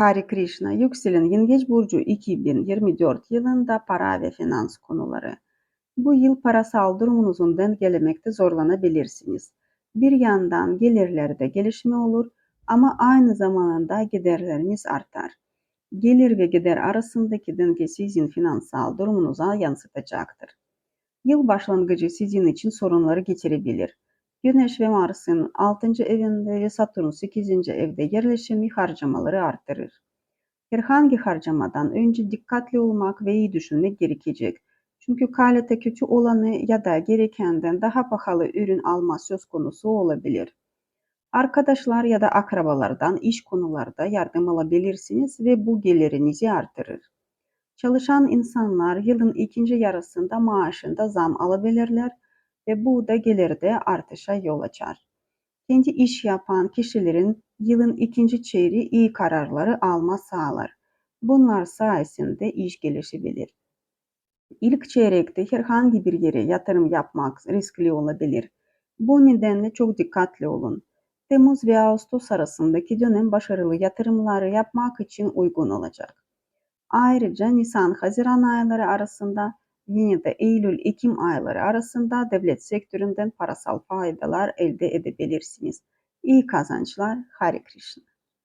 Hare Krishna, yükselen Yengeç Burcu 2024 yılında para ve finans konuları. Bu yıl parasal durumunuzun dengelemekte zorlanabilirsiniz. Bir yandan gelirlerde gelişme olur ama aynı zamanda giderleriniz artar. Gelir ve gider arasındaki denge sizin finansal durumunuza yansıtacaktır. Yıl başlangıcı sizin için sorunları getirebilir. Güneş ve Mars'ın 6. evinde ve Satürn 8. evde yerleşimi harcamaları arttırır. Herhangi harcamadan önce dikkatli olmak ve iyi düşünmek gerekecek. Çünkü kalite kötü olanı ya da gerekenden daha pahalı ürün alma söz konusu olabilir. Arkadaşlar ya da akrabalardan iş konularda yardım alabilirsiniz ve bu gelirinizi artırır. Çalışan insanlar yılın ikinci yarısında maaşında zam alabilirler ve bu da gelirde artışa yol açar. Kendi iş yapan kişilerin yılın ikinci çeyreği iyi kararları alma sağlar. Bunlar sayesinde iş gelişebilir. İlk çeyrekte herhangi bir yere yatırım yapmak riskli olabilir. Bu nedenle çok dikkatli olun. Temmuz ve Ağustos arasındaki dönem başarılı yatırımları yapmak için uygun olacak. Ayrıca Nisan-Haziran ayları arasında yine de Eylül-Ekim ayları arasında devlet sektöründen parasal faydalar elde edebilirsiniz. İyi kazançlar. Hare Krishna.